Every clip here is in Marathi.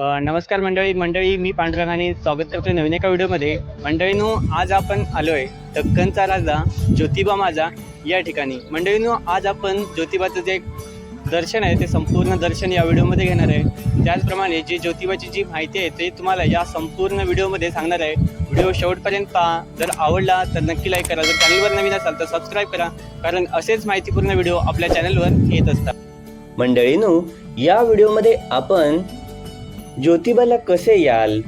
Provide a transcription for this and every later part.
नमस्कार मंडळी मंडळी मी पांडुरंग आणि स्वागत करतो नवीन एका व्हिडिओमध्ये. मंडळीनो आज आपण आलो आहे दक्कनचा राजा ज्योतिबा माझा या ठिकाणी. मंडळीनो आज आपण ज्योतिबाचं जे दर्शन आहे ते संपूर्ण दर्शन या व्हिडिओमध्ये घेणार आहे. त्याचप्रमाणे जी ज्योतिबाची जी माहिती आहे ते तुम्हाला या संपूर्ण व्हिडिओमध्ये सांगणार आहे. व्हिडिओ शेवटपर्यंत पहा. जर आवडला तर नक्की लाईक करा. जर चॅनलवर नवीन असाल तर सबस्क्राईब करा. कारण असेच माहितीपूर्ण व्हिडिओ आपल्या चॅनलवर येत असतात. मंडळीनो या व्हिडिओमध्ये आपण ज्योतिबाला कसे याल?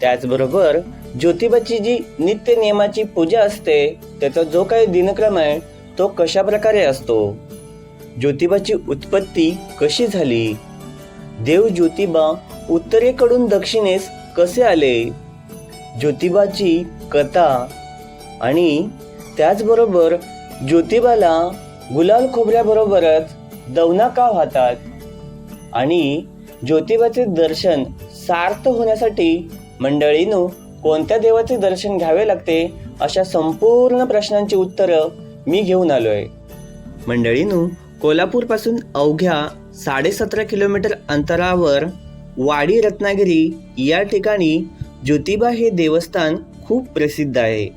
त्याचबरोबर ज्योतिबाची जी नित्य नियमाची पूजा असते त्याचा जो काही दिनक्रम आहे तो कशा प्रकारे असतो? ज्योतिबाची उत्पत्ती कशी झाली? देव ज्योतिबा उत्तरेकडून दक्षिणेस कसे आले? ज्योतिबाची कथा आणि त्याचबरोबर ज्योतिबाला गुलाल खोबऱ्याबरोबरच दवना का वाहतात? आणि ज्योतिबाचे दर्शन सार्थ होण्यासाठी मंडळीनो कोणत्या देवाचे दर्शन घ्यावे लागते? अशा संपूर्ण प्रश्नांची उत्तरं मी घेऊन आलो आहे मंडळीनो कोल्हापूरपासून अवघ्या साडेसतरा किलोमीटर अंतरावर वाडी रत्नागिरी या ठिकाणी ज्योतिबा हे देवस्थान खूप प्रसिद्ध आहे.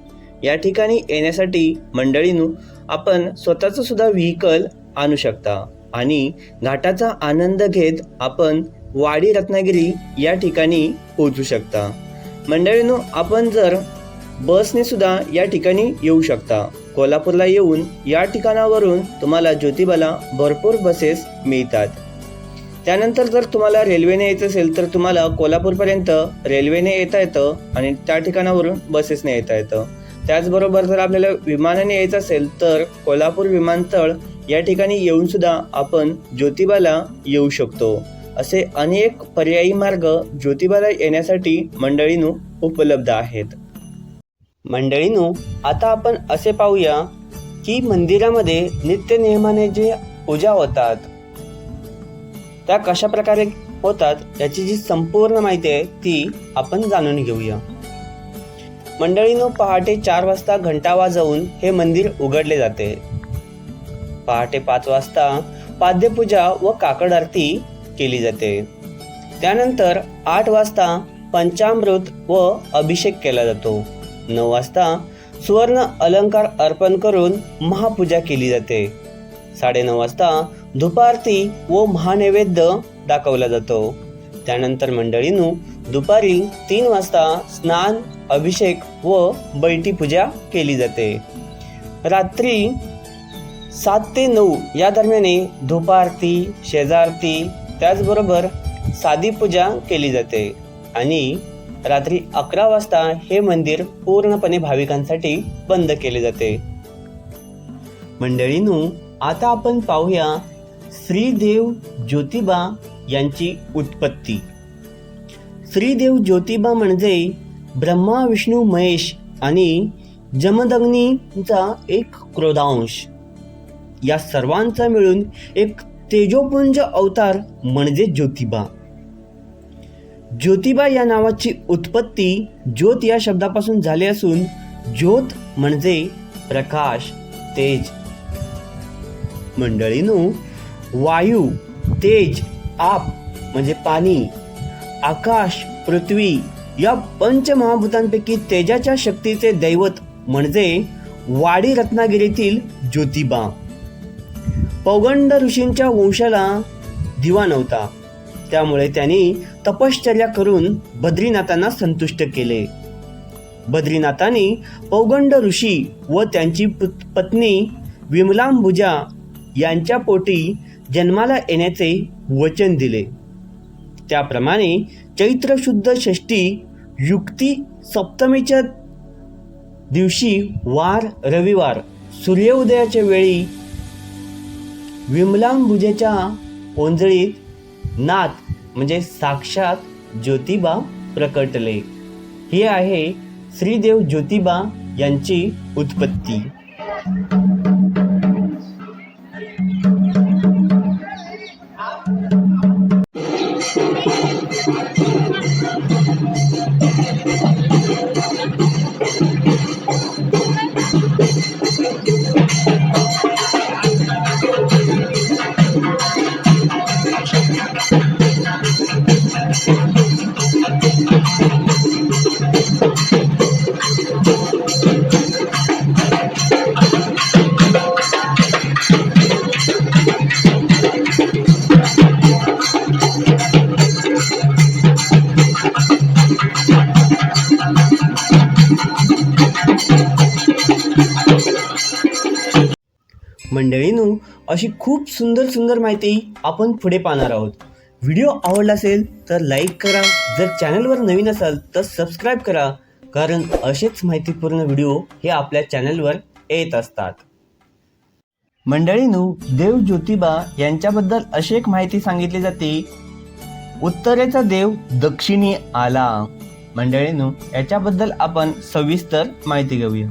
या ठिकाणी येण्यासाठी मंडळीनो आपण स्वतःचं सुद्धा व्हेकल आणू शकता आणि घाटाचा आनंद घेत आपण वाडी रत्नागिरी या ठिकाणी पोहोचू शकता. मंडळीनो आपण जर बसने सुद्धा या ठिकाणी येऊ शकता. कोल्हापूरला येऊन या ठिकाणावरून तुम्हाला ज्योतिबाला भरपूर बसेस मिळतात. त्यानंतर जर तुम्हाला रेल्वेने यायचं असेल तर तुम्हाला कोल्हापूरपर्यंत रेल्वेने येता येतं आणि त्या ठिकाणावरून बसेसने येता येतं. त्याचबरोबर जर आपल्याला विमानाने यायचं असेल तर कोल्हापूर विमानतळ या ठिकाणी येऊन सुद्धा आपण ज्योतिबाला येऊ शकतो. असे अनेक पर्यायी मार्ग ज्योतिबाला येण्यासाठी मंडळीनो उपलब्ध आहेत. मंडळीनो आता आपण असे पाहूया की मंदिरामध्ये नित्य नियमाने जे पूजा होतात त्या कशा प्रकारे होतात याची जी संपूर्ण माहिती आहे ती आपण जाणून घेऊया. मंडळीनो पहाटे चार वाजता घंटा वाजवून हे मंदिर उघडले जाते. पहाटे पाच वाजता पाद्यपूजा व काकड आरती केली जाते. त्यानंतर आठ वाजता पंचामृत व अभिषेक केला जातो. नऊ वाजता सुवर्ण अलंकार अर्पण करून महापूजा केली जाते. साडेनऊ वाजता दुपारती व महानैवेद्य दाखवला जातो. त्यानंतर मंडळींनू दुपारी तीन वाजता स्नान अभिषेक व बैठी पूजा केली जाते. रात्री सात ते नऊ या दरम्याने धुपारती शेजारती त्याचबरोबर साधी पूजा केली जाते. आणि रात्री अकरा वाजता हे मंदिर पूर्णपणे भाविकांसाठी बंद केले जाते. मंडळीनू आता आपण पाहूया श्रीदेव ज्योतिबा यांची उत्पत्ती. श्रीदेव ज्योतिबा म्हणजे ब्रह्मा विष्णू महेश आणि जमदग्नीचा एक क्रोधांश. या सर्वांचा मिळून एक तेजोपुंज अवतार म्हणजे ज्योतिबा. ज्योतिबा या नावाची उत्पत्ती ज्योत या शब्दापासून झाली असून ज्योत म्हणजे प्रकाश तेज. मंडळीनो वायू तेज आप म्हणजे पाणी आकाश पृथ्वी या पंचमहाभूतांपैकी तेजाच्या शक्तीचे दैवत म्हणजे वाडी रत्नागिरीतील ज्योतिबा. पौगंड ऋषींच्या वंशाला दिवा नव्हता. त्यामुळे त्यांनी तपश्चर्या करून बद्रीनाथांना संतुष्ट केले. बद्रीनाथांनी पौगंड ऋषी व त्यांची पत्नी विमलांबुजा यांच्या पोटी जन्माला येण्याचे वचन दिले. त्याप्रमाणे चैत्र शुद्ध षष्टी युक्ती सप्तमीच्या दिवशी वार रविवार सूर्योदयाच्या वेळी विमलांबुजेच्या ओंजळीत नाथ म्हणजे साक्षात ज्योतिबा प्रकटले. ही आहे श्रीदेव ज्योतिबा यांची उत्पत्ती. मंडळीनू अशी खूप सुंदर सुंदर माहिती आपण पुढे पाहणार आहोत. व्हिडिओ आवडला असेल तर लाईक करा. जर चॅनलवर नवीन असाल तर सबस्क्राईब करा. कारण असेच माहितीपूर्ण व्हिडिओ हे आपल्या चॅनलवर येत असतात. मंडळीनू देव ज्योतिबा यांच्याबद्दल अशी एक माहिती सांगितली जाते. उत्तरेचा देव दक्षिणी आला. मंडळीनू याच्याबद्दल आपण सविस्तर माहिती घेऊया.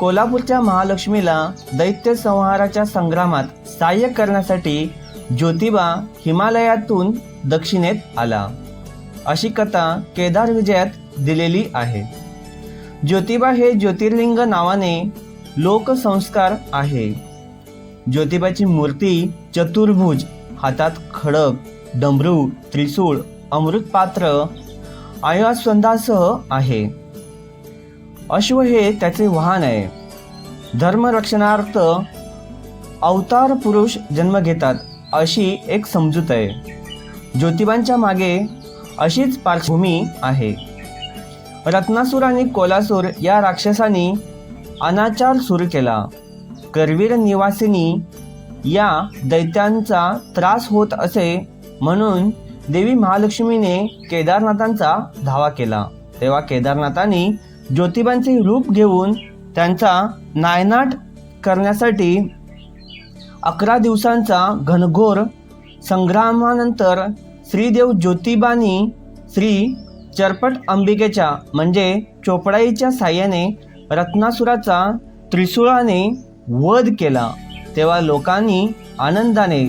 कोल्हापूरच्या महालक्ष्मीला दैत्य संहाराच्या संग्रामात सहाय्य करण्यासाठी ज्योतिबा हिमालयातून दक्षिणेत आला. अशी कथा केदार विजयात दिलेली आहे. ज्योतिबा हे ज्योतिर्लिंग नावाने लोकसंस्कार आहे. ज्योतिबाची मूर्ती चतुर्भुज हातात खडक डमरू त्रिसूळ अमृतपात्र आयास्वंदासह आहे. अश्व हे त्याचे वाहन आहे. धर्मरक्षणार्थ अवतार पुरुष जन्म घेतात अशी एक समजूत आहे. ज्योतिबांच्या मागे अशीच पार्श्वभूमी आहे. रत्नासूर आणि कोलासूर या राक्षसांनी अनाचार सुरू केला. करवीर निवासिनी या दैत्यांचा त्रास होत असे म्हणून देवी महालक्ष्मीने केदारनाथांचा धावा केला. तेव्हा केदारनाथांनी ज्योतिबांचे रूप घेऊन त्यांचा नायनाट करण्यासाठी अकरा दिवसांचा घनघोर संग्रामानंतर श्रीदेव ज्योतिबानी श्री चरपट अंबिकेच्या म्हणजे चोपडाईच्या साह्याने रत्नासुराचा त्रिशूळाने वध केला. तेव्हा लोकांनी आनंदाने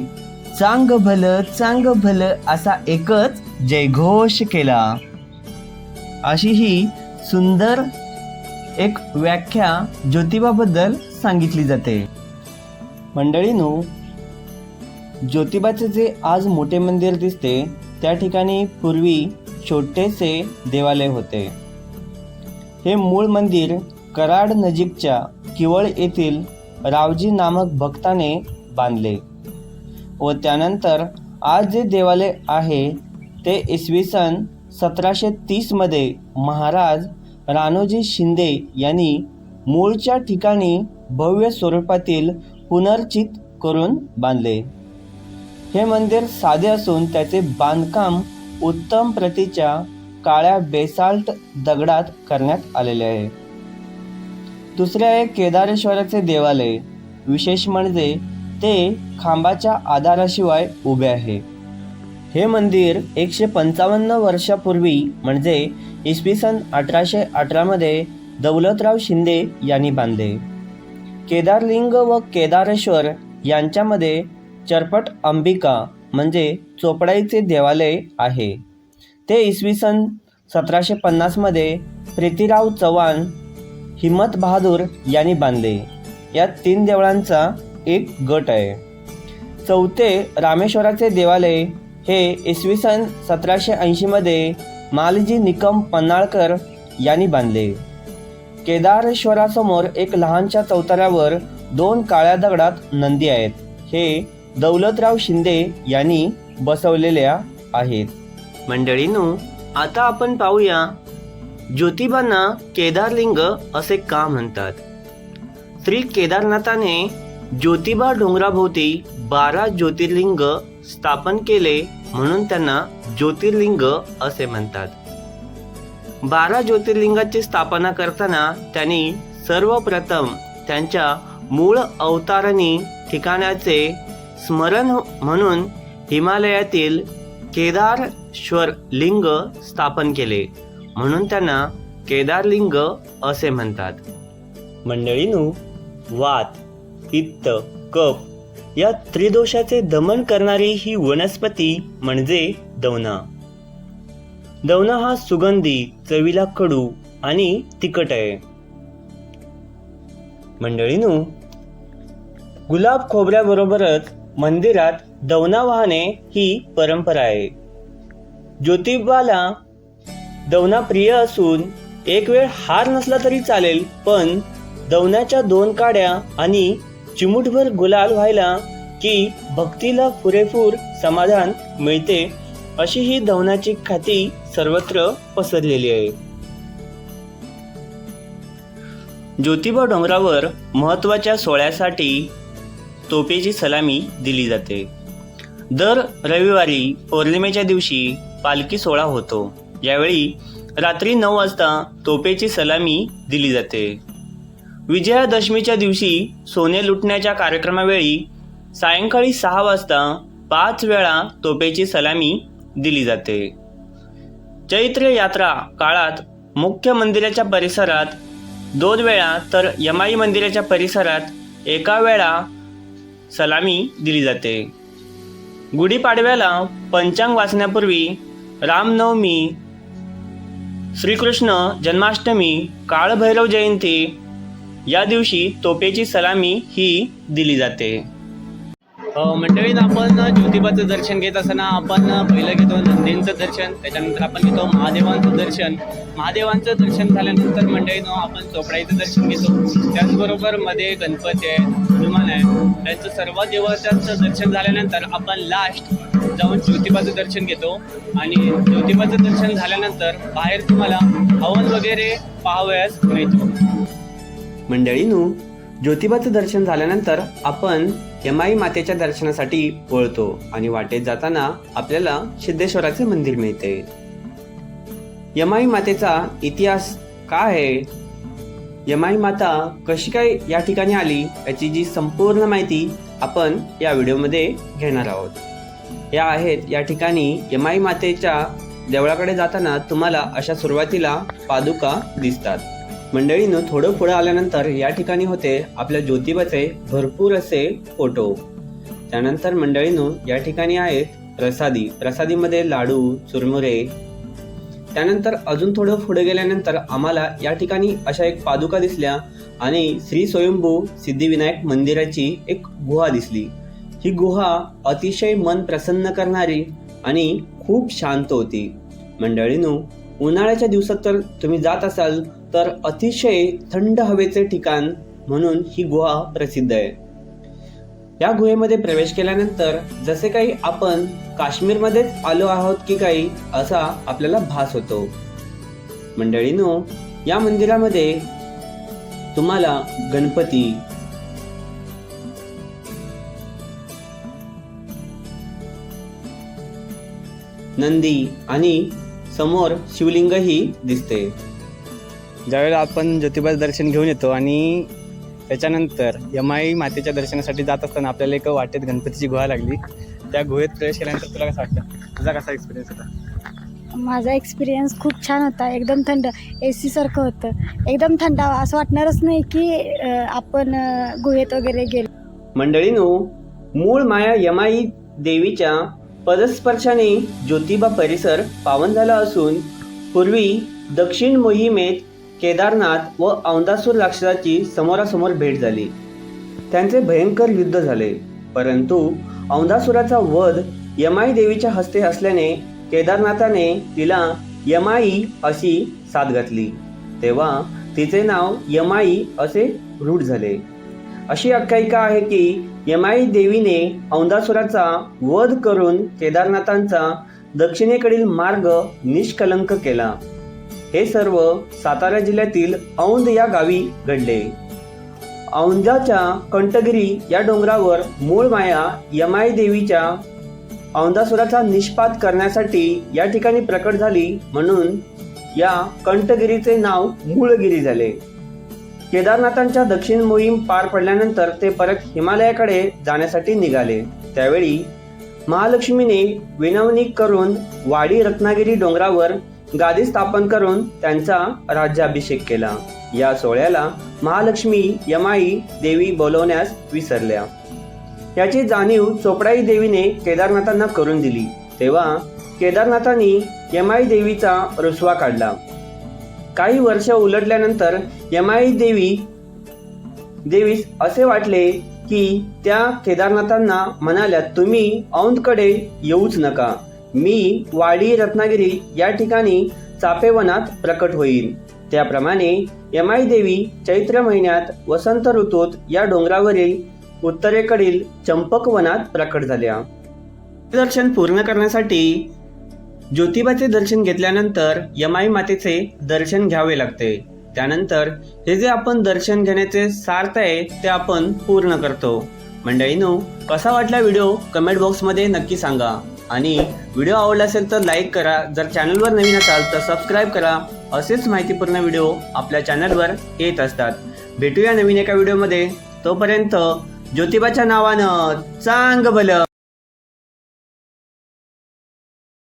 चांग भलं चांग भलं असा एकच जयघोष केला. अशी ही सुंदर एक व्याख्या ज्योतिबाबद्दल सांगितली जाते. मंडळीनो ज्योतिबाचे जे आज मोठे मंदिर दिसते त्या ठिकाणी पूर्वी छोटेसे देवालय होते. हे मूळ मंदिर कराड नजीकच्या किवळ येथील रावजी नामक भक्ताने बांधले व त्यानंतर आज जे देवालय आहे ते इसवी सन सतराशे तीसमध्ये महाराज रानोजी शिंदे यांनी मूळच्या ठिकाणी भव्य स्वरूपातील पुनर्चित करून बांधले. हे मंदिर साधे असून त्याचे बांधकाम उत्तम प्रतीच्या काळ्या बेसाल्ट दगडात करण्यात आलेले आहे. दुसरे आहे केदारेश्वराचे देवालय. विशेष म्हणजे ते खांबाच्या आधाराशिवाय उभे आहे. हे मंदिर एकशे पंचावन्न वर्षापूर्वी म्हणजे इसवी सन अठराशे अठरामध्ये दौलतराव शिंदे यांनी बांधले. केदारलिंग व केदारेश्वर यांच्यामध्ये चरपट अंबिका म्हणजे चोपडाईचे देवालय आहे. ते इसवी सन सतराशे पन्नासमध्ये प्रीतीराव चव्हाण हिम्मत बहादूर यांनी बांधले. या तीन देवळांचा एक गट आहे. चौथे रामेश्वराचे देवालय हे इसवी सन सतराशे ऐंशीमध्ये मालजी निकम पन्हाळकर यांनी बांधले. केदारेश्वरासमोर एक लहानशा चौताऱ्यावर दोन काळ्या दगडात नंदी आहेत. हे दौलतराव शिंदे यांनी बसवलेल्या आहेत. मंडळीनो आता आपण पाहूया ज्योतिबांना केदारलिंग असे का म्हणतात? श्री केदारनाथाने ज्योतिबा डोंगराभोवती बारा ज्योतिर्लिंग स्थापन केले म्हणून त्यांना ज्योतिर्लिंग असे म्हणतात. बारा ज्योतिर्लिंगाची स्थापना करताना त्यांनी सर्वप्रथम त्यांच्या मूळ अवतारणी ठिकाणाचे स्मरण म्हणून हिमालयातील केदारेश्वर लिंग स्थापन केले म्हणून त्यांना केदारलिंग असे म्हणतात. मंडळीनू वात पित्त कप या त्रिदोषाचे दमन करणारी ही वनस्पती म्हणजे दवना. दवना हा सुगंधी चवीला कडू आणि तिखट आहे. मंडळीनू गुलाब खोबऱ्याबरोबरच मंदिरात दवना वाहने ही परंपरा आहे. ज्योतिबाला दवना प्रिय असून एक वेळ हार नसला तरी चालेल पण दवनाच्या दोन काड्या आणि चिमुटभर गुलाल व्हायला की भक्तीला पुरेपूर समाधान मिळते अशी ही धवनाची ख्याती सर्वत्र पसरलेली आहे. ज्योतिबा डोंगरावर महत्त्वाच्या सोहळ्यासाठी तोपेची सलामी दिली जाते. दर रविवारी पौर्णिमेच्या दिवशी पालखी सोहळा होतो. यावेळी रात्री नऊ वाजता तोपेची सलामी दिली जाते. विजयादशमीच्या दिवशी सोने लुटण्याच्या कार्यक्रमावेळी सायंकाळी सहा वाजता पाच वेळा तोपेची सलामी दिली जाते. चैत्र यात्रा काळात मुख्य मंदिराच्या परिसरात दोन वेळा तर यमाई मंदिराच्या परिसरात एका वेळा सलामी दिली जाते. गुढीपाडव्याला पंचांग वाचण्यापूर्वी रामनवमी श्रीकृष्ण जन्माष्टमी काळभैरव जयंती या दिवशी तोपेची सलामी ही दिली जाते. अ, मंडळीनं आपण ज्योतिबाचं दर्शन घेत असताना आपण पहिलं घेतो नंदींचं दर्शन त्याच्यानंतर आपण घेतो महादेवांचं दर्शन. महादेवांचं दर्शन झाल्यानंतर मंडळीनं आपण चोपडाईचं दर्शन घेतो. त्याचबरोबरमध्ये गणपती आहे हनुमान आहे. त्यांचं सर्व देवतांचं दर्शन झाल्यानंतर आपण लास्ट जाऊन ज्योतिबाचं दर्शन घेतो. आणि ज्योतिबाचं दर्शन झाल्यानंतर बाहेर तुम्हाला हवन वगैरे पाहावयास मिळतो. मंडळीनू ज्योतिबाचं दर्शन झाल्यानंतर आपण यमाई मातेच्या दर्शनासाठी वळतो आणि वाटेत जाताना आपल्याला सिद्धेश्वराचे मंदिर मिळते. यमाई मातेचा इतिहास काय आहे? यमाई माता कशी काय या ठिकाणी आली याची जी संपूर्ण माहिती आपण या व्हिडिओमध्ये घेणार आहोत. या आहेत या ठिकाणी यमाई मातेच्या देवळाकडे जाताना तुम्हाला अशा सुरुवातीला पादुका दिसतात. मंडळीनं थोडं पुढे आल्यानंतर या ठिकाणी होते आपल्या ज्योतिबाचे भरपूर असे फोटो त्यानंतर मंडळीनं या ठिकाणी आहेत प्रसादी प्रसादीमध्ये लाडू चुरमुरे. त्यानंतर अजून थोडं पुढे गेल्यानंतर आम्हाला या ठिकाणी अशा एक पादुका दिसल्या आणि श्री स्वयंभू सिद्धिविनायक मंदिराची एक गुहा दिसली. ही गुहा अतिशय मन प्रसन्न करणारी आणि खूप शांत होती. मंडळीनो उन्हाळ्याच्या दिवसात तर तुम्ही जात असाल तर अतिशय थंड हवेचे ठिकाण म्हणून ही गुहा प्रसिद्ध आहे. या गुहेमध्ये प्रवेश केल्यानंतर जसे काही आपण काश्मीरमध्येच आलो आहोत की काही असा आपल्याला भास होतो. मंडळीनो या मंदिरामध्ये तुम्हाला गणपती नंदी आणि समोर शिवलिंगही दिसते. ज्यावेळेला आपण ज्योतिबाचं दर्शन घेऊन येतो आणि त्याच्यानंतर यमाई मातेच्या दर्शनासाठी जात असताना आपल्याला एक वाटेत गणपतीची गुहा लागली. त्या गुहेत प्रवेश केल्यानंतर तुला कसं वाटतं तुझा कसा एक्सपिरियन्स होता? माझा एक्सपिरियन्स खूप छान होता. एकदम थंड ए सीसारखं होतं. एकदम थंडावा असं वाटणारच नाही की आपण गुहेत वगैरे गेलो. मंडळीनो मूळ माया यमाई देवीच्या पदस्पर्शाने ज्योतिबा परिसर पावन झाला असून पूर्वी दक्षिण मोहिमेत केदारनाथ व औंदासूर राक्षसाची समोरासमोर भेट झाली. त्यांचे भयंकर युद्ध झाले. परंतु औंदासुराचा वध यमाई देवीच्या हस्ते असल्याने केदारनाथाने तिला यमाई अशी साथ घातली. तेव्हा तिचे नाव यमाई असे रूढ झाले. अशी आख्यायिका आहे की यमाई देवीने औंदासुराचा वध करून केदारनाथांचा दक्षिणेकडील मार्ग निष्कलंक केला. हे सर्व सातारा जिल्ह्यातील औंध या गावी घडले. औंधाच्या कंटगिरी या डोंगरावर मूळ माया यमाई देवीच्या औंधासुराचा निष्पात करण्यासाठी या ठिकाणी प्रकट झाली म्हणून या कंटगिरीचे नाव मूळगिरी झाले. केदारनाथांच्या दक्षिण मोहीम पार पडल्यानंतर ते परत हिमालयाकडे जाण्यासाठी निघाले. त्यावेळी महालक्ष्मीने विनवणी करून वाडी रत्नागिरी डोंगरावर गादी स्थापन करून त्यांचा राज्याभिषेक केला. या सोहळ्याला महालक्ष्मी यमाई देवी बोलवण्यास विसरल्या. याची जाणीव चोपडाई देवीने केदारनाथांना करून दिली. तेव्हा केदारनाथांनी यमाई देवीचा रुसवा काढला. काही वर्ष उलटल्यानंतर यमाई देवी देवीस असे वाटले की त्या केदारनाथांना म्हणाल्या तुम्ही औंधकडे येऊच नका. मी वाडी रत्नागिरी या ठिकाणी चापेवनात प्रकट होईल त्याप्रमाणे यमाई देवी चैत्र महिन्यात वसंत ऋतूत या डोंगरावरील उत्तरेकडील चंपकवनात प्रकट झाल्या. दर्शन पूर्ण करण्यासाठी ज्योतिबाचे दर्शन घेतल्यानंतर यमाई मातेचे दर्शन घ्यावे लागते. त्यानंतर हे जे आपण दर्शन घेण्याचे सार्थ आहे ते आपण पूर्ण करतो. मंडळीनो कसा वाटला व्हिडिओ? कमेंट बॉक्समध्ये नक्की सांगा. आणि व्हिडिओ आवडला असेल तर लाईक करा. जर चॅनलवर नवीन असाल तर सबस्क्राईब करा. असेच माहितीपूर्ण व्हिडिओ आपल्या चॅनलवर येत असतात. भेटूया नवीन एका व्हिडिओमध्ये. तोपर्यंत ज्योतिबाच्या नावानं चांग भलं